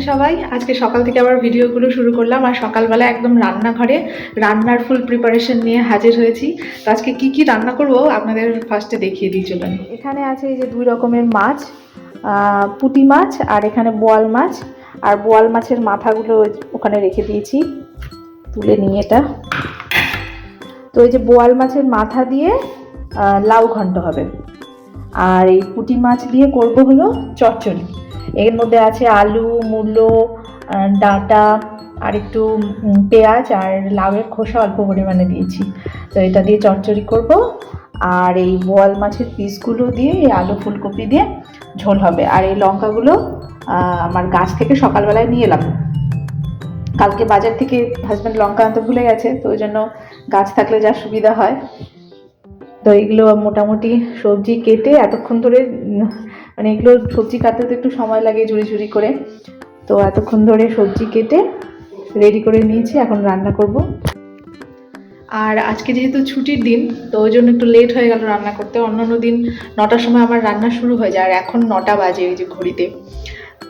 আছেন সবাই। আজকে সকাল থেকে আবার ভিডিওগুলো শুরু করলাম আর সকালবেলা একদম রান্নাঘরে রান্নার ফুল প্রিপারেশন নিয়ে হাজির হয়েছি। তো আজকে কি কি রান্না করব আপনাদের ফার্স্টে দেখিয়ে দিই, চলুন। এখানে আছে এই যে দুই রকমের মাছ পুঁটি মাছ আর এখানে বোয়াল মাছ। আর বোয়াল মাছের মাথাগুলো ওখানে রেখে দিয়েছি, তুলে নিয়ে এটা। তো এই যে বোয়াল মাছের মাথা দিয়ে লাউ ঘন্ট হবে। আর এই পুঁটি মাছ দিয়ে করব হলো চচ্চড়ি। এর মধ্যে আছে আলু, মূলো ডাঁটা আর একটু পেঁয়াজ আর লাউয়ের খোসা অল্প পরিমাণে দিয়েছি। তো এটা দিয়ে চচ্চড়ি করব আর এই বোয়াল মাছের পিসগুলো দিয়ে, এই আলু ফুলকপি দিয়ে ঝোল হবে। আর এই লঙ্কাগুলো আমার গাছ থেকে সকালবেলায় নিয়ে এলাম। কালকে বাজার থেকে হাজব্যান্ড লঙ্কা আনতে ভুলে গেছে, তো ওই জন্য গাছ থাকলে যা সুবিধা হয়। তো এগুলো মোটামুটি সবজি কেটে এতক্ষণ ধরে মানে এগুলো সবজি কাটতে তো একটু সময় লাগে ঝুড়ি ঝুড়ি করে। তো এতক্ষণ ধরে সবজি কেটে রেডি করে নিয়েছি, এখন রান্না করব। আর আজকে যেহেতু ছুটির দিন, তো ওই জন্য একটু লেট হয়ে গেল রান্না করতে। অন্য অন্য দিন নটার সময় আমার রান্না শুরু হয়ে যায়, আর এখন নটা বাজে ওই যে ঘড়িতে।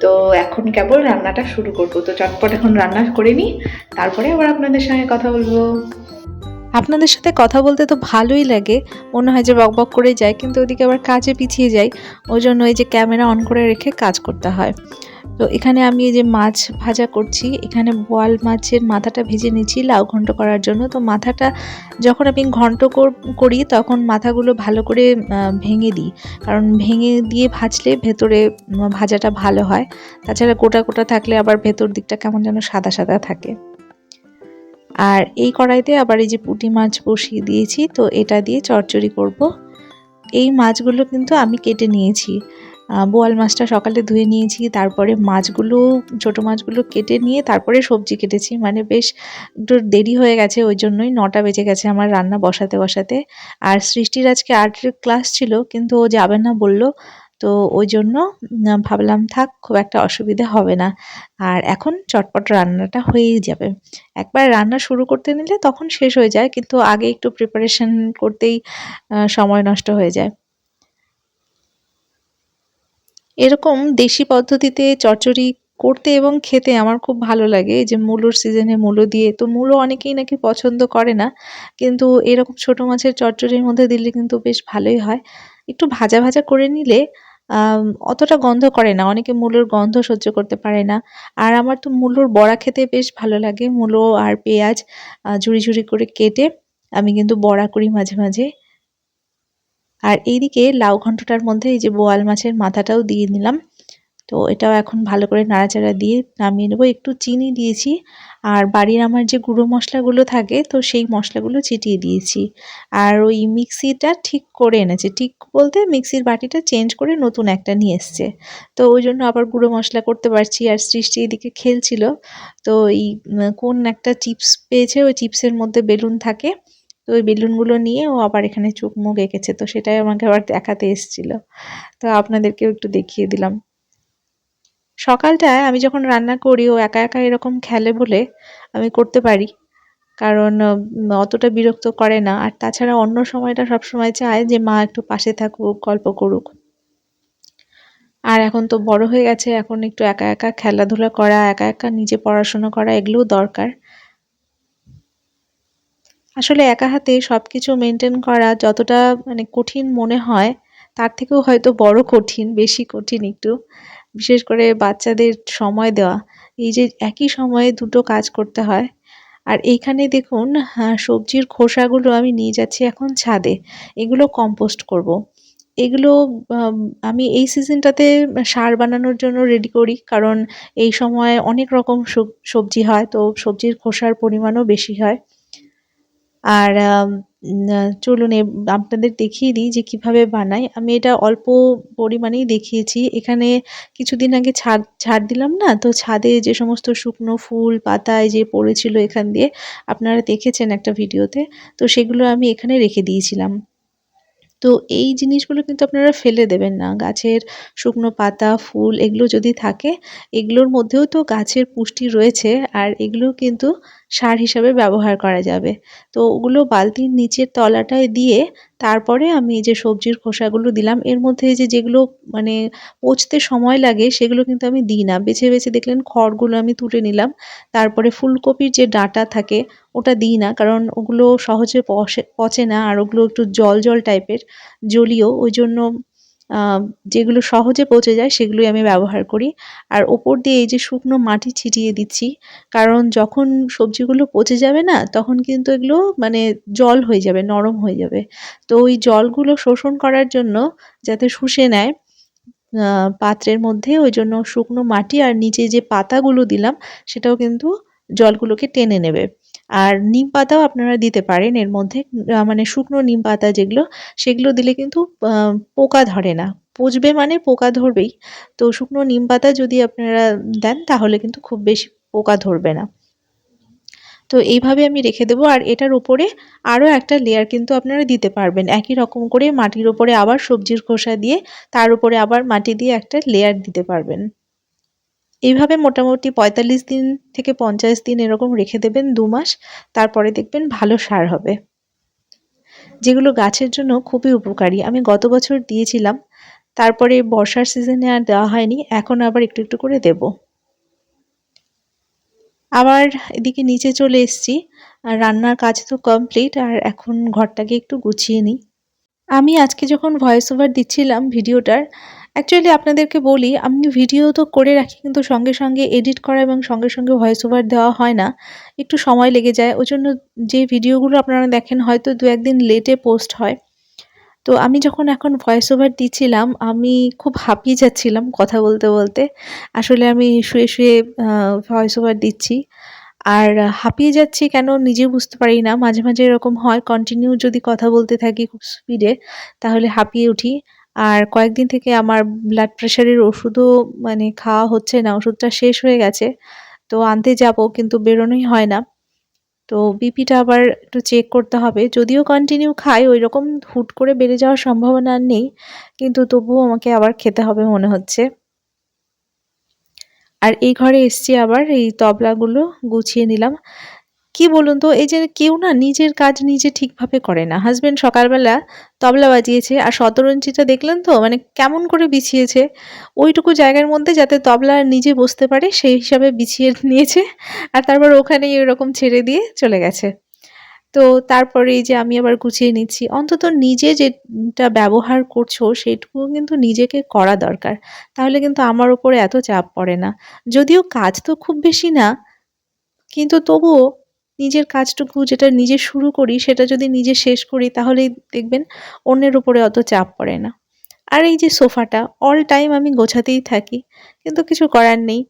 তো এখন কেবল রান্নাটা শুরু করব। তো চটপট এখন রান্না করে নিই, তারপরে আবার আপনাদের সঙ্গে কথা বলব। আপনাদের সাথে কথা বলতে তো ভালোই লাগে। মনে হয় যে বক বক করে যায়, কিন্তু ওদিকে আবার কাজে পিছিয়ে যাই। ওই জন্য এই যে ক্যামেরা অন করে রেখে কাজ করতে হয়। তো এখানে আমি এই যে মাছ ভাজা করছি, এখানে বোয়াল মাছের মাথাটা ভেজে নিচ্ছি লাউ ঘন্ট করার জন্য। তো মাথাটা যখন আমি ঘন্ট কর- করি তখন মাথাগুলো ভালো করে ভেঙে দিই। কারণ ভেঙে দিয়ে ভাজলে ভেতরে ভাজাটা ভালো হয়। তাছাড়া গোটা গোটা থাকলে আবার ভেতর দিকটা কেমন যেন সাদা সাদা থাকে। আর এই কড়াইতে আবার এই যে পুঁটি মাছ বসিয়ে দিয়েছি, তো এটা দিয়ে চচ্চড়ি করব। এই মাছগুলো কিন্তু আমি কেটে নিয়েছি। বোয়াল মাছটা সকালে ধুয়ে নিয়েছি, তারপরে মাছগুলো, ছোট মাছগুলো কেটে নিয়ে তারপরে সবজি কেটেছি। মানে বেশ একটু দেরি হয়ে গেছে, ওই জন্যই নটা বেজে গেছে আমার রান্না বসাতে বসাতে। আর সৃষ্টির আজকে আর্টের ক্লাস ছিল, কিন্তু ও যাবে না বলল। তো ওই জন্য ভাবলাম থাক, খুব একটা অসুবিধা হবে না। আর এখন চটপট রান্নাটা হয়েই যাবে। একবার রান্না শুরু করতে নিলে তখন শেষ হয়ে যায়, কিন্তু আগে একটু প্রিপারেশন করতেই সময় নষ্ট হয়ে যায়। এরকম দেশি পদ্ধতিতে চচ্চড়ি করতে এবং খেতে আমার খুব ভালো লাগে। যে মূলোর সিজনে মূলো দিয়ে, তো মূলো অনেকেই নাকি পছন্দ করে না, কিন্তু এরকম ছোট মাছের চচ্চড়ির মধ্যে দিলে কিন্তু বেশ ভালোই হয়। একটু ভাজা ভাজা করে নিলে অতটা গন্ধ করে না। অনেকে মূলোর গন্ধ সহ্য করতে পারে না। আর আমার তো মূলোর বড়া খেতে বেশ ভালো লাগে। মূলো আর পেঁয়াজ ঝুড়ি ঝুড়ি করে কেটে আমি কিন্তু বড়া করি মাঝে মাঝে। আর এইদিকে লাউ ঘণ্টটার মধ্যে এই যে বোয়াল মাছের মাথাটাও দিয়ে নিলাম। তো এটাও এখন ভালো করে নাড়াচাড়া দিয়ে নামিয়ে নেব। একটু চিনি দিয়েছি আর বাড়ির আমার যে গুঁড়ো মশলাগুলো থাকে, তো সেই মশলাগুলো ছিটিয়ে দিয়েছি। আর ওই মিক্সিটা ঠিক করে এনেছে। ঠিক বলতে মিক্সির বাটিটা চেঞ্জ করে নতুন একটা নিয়ে এসছে। তো ওই জন্য আবার গুঁড়ো মশলা করতে পারছি। আর সৃষ্টি এদিকে খেলছিল। তো এই কোন একটা চিপস পেয়েছে, ওই চিপসের মধ্যে বেলুন থাকে। তো ওই বেলুনগুলো নিয়ে ও আবার এখানে চোখ মুখ এঁকেছে। তো সেটাই আমাকে আবার দেখাতে এসেছিল। তো আপনাদেরকেও একটু দেখিয়ে দিলাম। সকালটায় আমি যখন রান্না করি, ও একা একা এরকম খেলে বলে আমি করতে পারি। কারণ অতটা বিরক্ত করে না। আর তাছাড়া অন্য সময়টা সব সময় চায় যে, মা, একটু পাশে থাকুক, গল্প করুক। আর এখন তো বড় হয়ে গেছে। এখন একটু একা একা খেলাধুলা করা, একা একা নিজে পড়াশোনা করা, এগুলোও দরকার। আসলে একা হাতে সব কিছু মেনটেন করা যতটা মানে কঠিন মনে হয়, তার থেকেও হয়তো বড় কঠিন, বেশি কঠিন একটু। বিশেষ করে বাচ্চাদের সময় দেওয়া। এই যে একই সময়ে দুটো কাজ করতে হয়। আর এইখানে দেখুন হ্যাঁ, সবজির খোসাগুলো আমি নিয়ে যাচ্ছি এখন ছাদে। এগুলো কম্পোস্ট করব। এগুলো আমি এই সিজনটাতে সার বানানোর জন্য রেডি করি। কারণ এই সময় অনেক রকম সবজি হয় তো সবজির খোসার পরিমাণও বেশি হয়। আর চলুন আপনাদের দেখিয়ে দিই যে কীভাবে বানাই। আমি এটা অল্প পরিমাণেই দেখিয়েছি। এখানে কিছুদিন আগে ছাদ ঝাড় দিলাম না? তো ছাদে যে সমস্ত শুকনো ফুল, পাতায় যে পড়েছিল এখান দিয়ে আপনারা দেখেছেন একটা ভিডিওতে। তো সেগুলো আমি এখানে রেখে দিয়েছিলাম। তো এই জিনিসগুলো কিন্তু আপনারা ফেলে দেবেন না। গাছের শুকনো পাতা, ফুল, এগুলো যদি থাকে, এগুলোর মধ্যেও তো গাছের পুষ্টি রয়েছে। আর এগুলো কিন্তু সার হিসাবে ব্যবহার করা যাবে। তো ওগুলো বালতির নিচের তলাটায় দিয়ে তারপরে আমি যে সবজির খোসাগুলো দিলাম, এর মধ্যে যে যেগুলো মানে পচতে সময় লাগে সেগুলো কিন্তু আমি দিই না। বেছে বেছে দেখলেন খড়গুলো আমি তুলে নিলাম, তারপরে ফুলকপির যে ডাঁটা থাকে ওটা দিই না কারণ ওগুলো সহজে পচে পচে না আর ওগুলো একটু জল জল টাইপের জলীয়, ওই জন্য যেগুলো সহজে পচে যায় সেগুলোই আমি ব্যবহার করি। আর ওপর দিয়ে এই যে শুকনো মাটি ছিটিয়ে দিচ্ছি, কারণ যখন সবজিগুলো পচে যাবে না, তখন কিন্তু এগুলো মানে জল হয়ে যাবে, নরম হয়ে যাবে। তো ওই জলগুলো শোষণ করার জন্য যাতে শুষে নেয় পাত্রের মধ্যে ওই জন্য শুকনো মাটি আর নিচে যে পাতাগুলো দিলাম, সেটাও কিন্তু জলগুলোকে টেনে নেবে। আর নিম পাতাও আপনারা দিতে পারেন। এর মধ্যে মানে শুকনো নিম পাতা যেগুলো, সেগুলো দিলে কিন্তু পোকা ধরে না। পচবে মানে পোকা ধরবেই। তো শুকনো নিম পাতা যদি আপনারা দেন, তাহলে কিন্তু খুব বেশি পোকা ধরবে না। তো এইভাবে আমি রেখে দেবো। আর এটার উপরে আরও একটা লেয়ার কিন্তু আপনারা দিতে পারবেন। একই রকম করে মাটির উপরে আবার সবজির খোসা দিয়ে, তার উপরে আবার মাটি দিয়ে একটা লেয়ার দিতে পারবেন। এইভাবে মোটামুটি পঁয়তাল্লিশ দিন থেকে পঞ্চাশ দিন এরকম রেখে দেবেন দু মাস, তারপরে দেখবেন ভালো সার হবে। যেগুলো গাছের জন্য খুবই উপকারী। আমি গত বছর দিয়েছিলাম, তারপরে বর্ষার সিজনে আর দেওয়া হয়নি, এখন আবার একটু একটু করে দেব। আবার এদিকে নিচে চলে এসেছি, আর রান্নার কাজ তো কমপ্লিট আর এখন ঘরটাকে একটু গুছিয়ে নিই। আমি আজকে যখন ভয়েস ওভার দিচ্ছিলাম ভিডিওটার অ্যাকচুয়ালি আপনাদেরকে বলি, আমি ভিডিও তো করে রাখি, কিন্তু সঙ্গে সঙ্গে এডিট করা এবং সঙ্গে সঙ্গে ভয়েস ওভার দেওয়া হয় না। একটু সময় লেগে যায় ওই জন্য যে ভিডিওগুলো আপনারা দেখেন, হয়তো দু একদিন লেটে পোস্ট হয়। তো আমি যখন এখন ভয়েস ওভার দিচ্ছিলাম, আমি খুব হাঁপিয়ে যাচ্ছিলাম কথা বলতে বলতে। আসলে আমি শুয়ে শুয়ে ভয়েস ওভার দিচ্ছি। আর হাঁপিয়ে যাচ্ছি কেন নিজে বুঝতে পারি না। মাঝে মাঝে এরকম হয় কন্টিনিউ যদি কথা বলতে থাকি খুব স্পিডে তাহলে হাঁপিয়ে উঠি। আর কয়েকদিন থেকে আমার ব্লাড প্রেশারের ওষুধও মানে খাওয়া হচ্ছে না, ওষুধটা শেষ হয়ে গেছে। তো আনতে যাব, কিন্তু বেরোনোই হয় না। তো বিপিটা আবার একটু চেক করতে হবে। যদিও কন্টিনিউ খাই ওই রকম হুট করে বেড়ে যাওয়ার সম্ভাবনা নেই, কিন্তু তবুও আমাকে আবার খেতে হবে মনে হচ্ছে। আর এই ঘরে এসছি আবার, এই তবলাগুলো গুছিয়ে নিলাম। কি বলুন তো? এই যে কেউ না নিজের কাজ নিজে ঠিকভাবে করে না। হাজবেন্ড সকালবেলা তবলা বাজিয়েছে আর শতরঞ্চিটা দেখলেন তো? মানে কেমন করে বিছিয়েছে? ওইটুকু জায়গার মধ্যে যাতে তবলা নিজে বসতে পারে, সেই হিসাবে বিছিয়ে নিয়েছে আর তারপর ওখানেই ওরকম ছেড়ে দিয়ে চলে গেছে। তো তারপরে এই যে আমি আবার গুছিয়ে নিচ্ছি। অন্তত নিজে যেটা ব্যবহার করছ, সেটুকু কিন্তু নিজেকে করা দরকার। তাহলে কিন্তু আমার উপরে এত চাপ পড়ে না। যদিও কাজ তো খুব বেশি না, কিন্তু তবুও নিজের কাজটুকু যেটা নিজে শুরু করি, সেটা যদি নিজে শেষ করি, তাহলেই দেখবেন অন্যের উপরে অত চাপ পড়ে না। আর এই যে সোফাটা অল টাইম আমি গোছাতেই থাকি, কিন্তু কিছু করার নেই।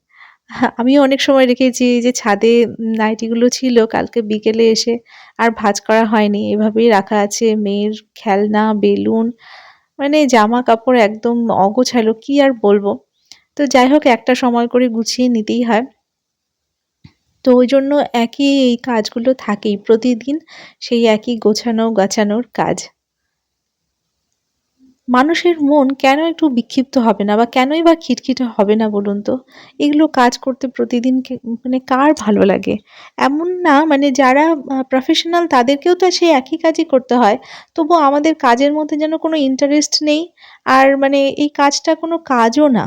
আমিও অনেক সময় রেখেছি যে ছাদে নাইটিগুলো ছিল, কালকে বিকেলে এসে আর ভাঁজ করা হয়নি। এভাবেই রাখা আছে, মেয়ের খেলনা, বেলুন মানে জামা কাপড় একদম অগোছালো, কি আর বলব? তো যাই হোক, একটা সময় করে গুছিয়ে নিতেই হয়। তো ওই জন্য একই এই কাজগুলো থাকেই প্রতিদিন সেই একই গোছানো গাছানোর কাজ। মানুষের মন কেন একটু বিক্ষিপ্ত হবে না বা কেনই বা খিটখিটে হবে না বলুন তো? এগুলো কাজ করতে প্রতিদিন মানে কার ভালো লাগে? এমন না মানে যারা প্রফেশনাল তাদেরকেও তো সেই একই কাজই করতে হয়। তবু আমাদের কাজের মধ্যে যেন কোনো ইন্টারেস্ট নেই, আর মানে এই কাজটা কোনো কাজও না।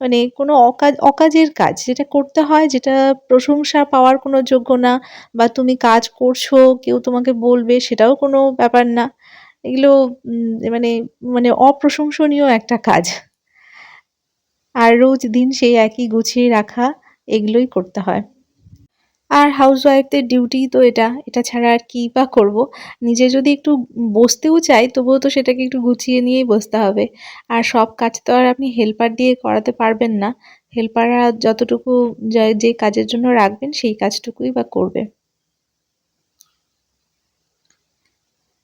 মানে কোনো অকাজ অকাজের কাজ যেটা করতে হয়, যেটা প্রশংসা পাওয়ার কোনো যোগ্য না বা তুমি কাজ করছ, কেউ তোমাকে বলবে, সেটাও কোনো ব্যাপার না। এগুলো মানে মানে অপ্রশংসনীয় একটা কাজ। আর রোজ দিন সেই একই গুছিয়ে রাখা, এগুলোই করতে হয়। আর হাউসওয়াইফদের ডিউটি তো এটা এটা ছাড়া আর কী বা করব? নিজে যদি একটু বসতেও চাই, তবুও তো সেটাকে একটু গুছিয়ে নিয়েই বসতে হবে। আর সব কাজ তো আর আপনি হেল্পার দিয়ে করাতে পারবেন না। হেল্পাররা যতটুকু যে কাজের জন্য রাখবেন, সেই কাজটুকুই বা করবে।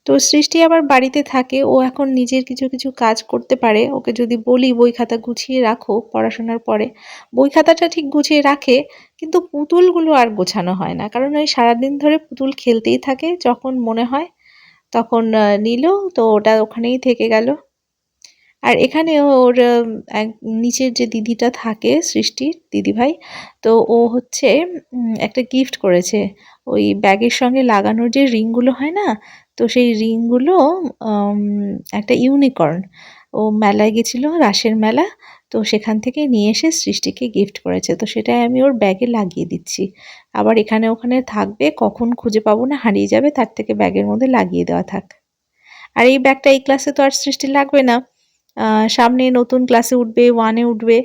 তো সৃষ্টি আবার বাড়িতে থাকে, ও এখন নিজের কিছু কিছু কাজ করতে পারে। ওকে যদি বলি বই খাতা গুছিয়ে রাখো পড়াশোনার পরে। বই খাতাটা ঠিক গুছিয়ে রাখে, কিন্তু পুতুলগুলো আর গোছানো হয় না। কারণ ওই সারাদিন ধরে পুতুল খেলতেই থাকে, যখন মনে হয় তখন নিল, তো ওটা ওখানেই থেকে গেল। আর এখানে ওর এক, নিচের যে দিদিটা থাকে, সৃষ্টির দিদিভাই, তো ও হচ্ছে একটা গিফট করেছে। ওই ব্যাগের সঙ্গে লাগানোর যে রিংগুলো হয় না তো সেই রিংগুলো একটা ইউনিকর্ন। ও মেলায় গেছিল, রাসের মেলা, তো সেখান থেকে নিয়ে এসে সৃষ্টিকে গিফট করেছে। তো সেটাই আমি ওর ব্যাগে লাগিয়ে দিচ্ছি। আবার এখানে ওখানে থাকবে, কখন খুঁজে পাবো না, হারিয়ে যাবে, তার থেকে ব্যাগের মধ্যে লাগিয়ে দেওয়া থাক। আর এই ব্যাগটা এই ক্লাসে তো আর সৃষ্টি লাগবে না। সামনে নতুন ক্লাসে উঠবে ওয়ানে উঠবে।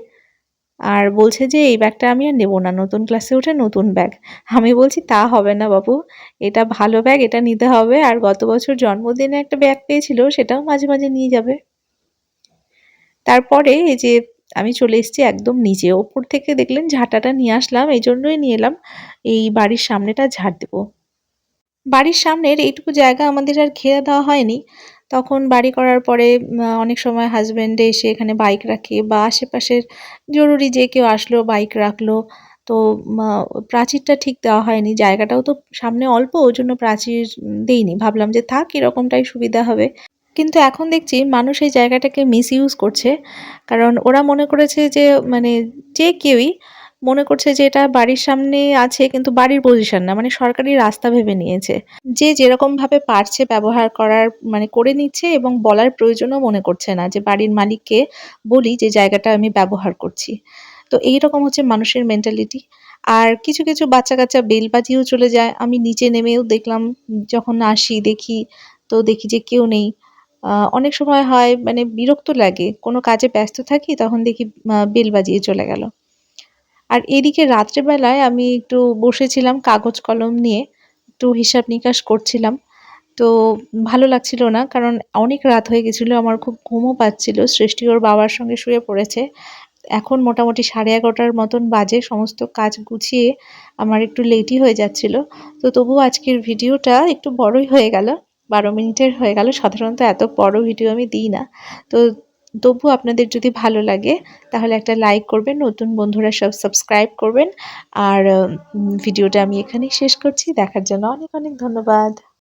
আর বলছে যে, এই ব্যাগটা আমি আর নেব না, নতুন ক্লাসে উঠে নতুন ব্যাগ। আমি বলছি, তা হবে না বাবু, এটা ভালো ব্যাগ, এটা নিতে হবে। আর গত বছর জন্মদিনে একটা ব্যাগ পেয়েছিল, সেটাও মাঝে মাঝে নিয়ে যাবে। তারপরে এই যে আমি চলে এসেছি একদম নিচে, ওপর থেকে দেখলেন ঝাঁটাটা নিয়ে আসলাম, এই জন্যই নিয়ে এলাম। এই বাড়ির সামনেটা ঝাড় দেবো। বাড়ির সামনের এইটুকু জায়গা আমাদের আর ঘেরা দেওয়া হয়নি। তখন বাড়ি করার পরে অনেক সময় হাজব্যান্ডে এসে এখানে বাইক রাখে বা আশেপাশের জরুরি যে কেউ আসলো বাইক রাখল। তো প্রাচীরটা ঠিক দেওয়া হয়নি, জায়গাটাও তো সামনে অল্প, ওই জন্য প্রাচীর দেইনি। ভাবলাম যে থাক, এরকমটাই সুবিধা হবে। কিন্তু এখন দেখছি মানুষ এই জায়গাটাকে মিস করছে। কারণ ওরা মনে করেছে যে মানে যে কেউই মনে করছে যে এটা বাড়ির সামনে আছে, কিন্তু বাড়ির পজিশন না মানে সরকারি রাস্তা ভেবে নিয়েছে। যে যেরকম ভাবে পারছে ব্যবহার করার মানে করে নিচ্ছে এবং বলার প্রয়োজনও মনে করছে না, যে বাড়ির মালিককে বলি যে জায়গাটা আমি ব্যবহার করছি। তো এই রকম হচ্ছে মানুষের মেন্টালিটি আর কিছু কিছু বাচ্চা কাচ্চা বেল বাজিয়েও চলে যায়। আমি নিচে নেমেও দেখলাম, যখন আসি দেখি, তো দেখি যে কেউ নেই। অনেক সময় হয় মানে বিরক্ত লাগে। কোনো কাজে ব্যস্ত থাকি, তখন দেখি বেল বাজিয়ে চলে গেল। আর এদিকে রাত্রেবেলায় আমি একটু বসেছিলাম, কাগজ কলম নিয়ে একটু হিসাব নিকাশ করছিলাম। তো ভালো লাগছিল না, কারণ অনেক রাত হয়ে গেছিল, আমার খুব ঘুমও পাচ্ছিল, সৃষ্টি ওর বাবার সঙ্গে শুয়ে পড়েছে। এখন মোটামুটি সাড়ে এগারোটার মতন বাজে, সমস্ত কাজ গুছিয়ে আমার একটু লেটই হয়ে যাচ্ছিল। তো তবু আজকের ভিডিওটা একটু বড়ই হয়ে গেল, বারো মিনিটের হয়ে গেল, সাধারণত এত বড় ভিডিও আমি দিই না। তো তবু আপনাদের যদি ভালো লাগে, তাহলে একটা লাইক করবেন, নতুন বন্ধুরা সব সাবস্ক্রাইব করবেন। আর ভিডিওটা আমি এখানেই শেষ করছি। দেখার জন্য অনেক অনেক ধন্যবাদ।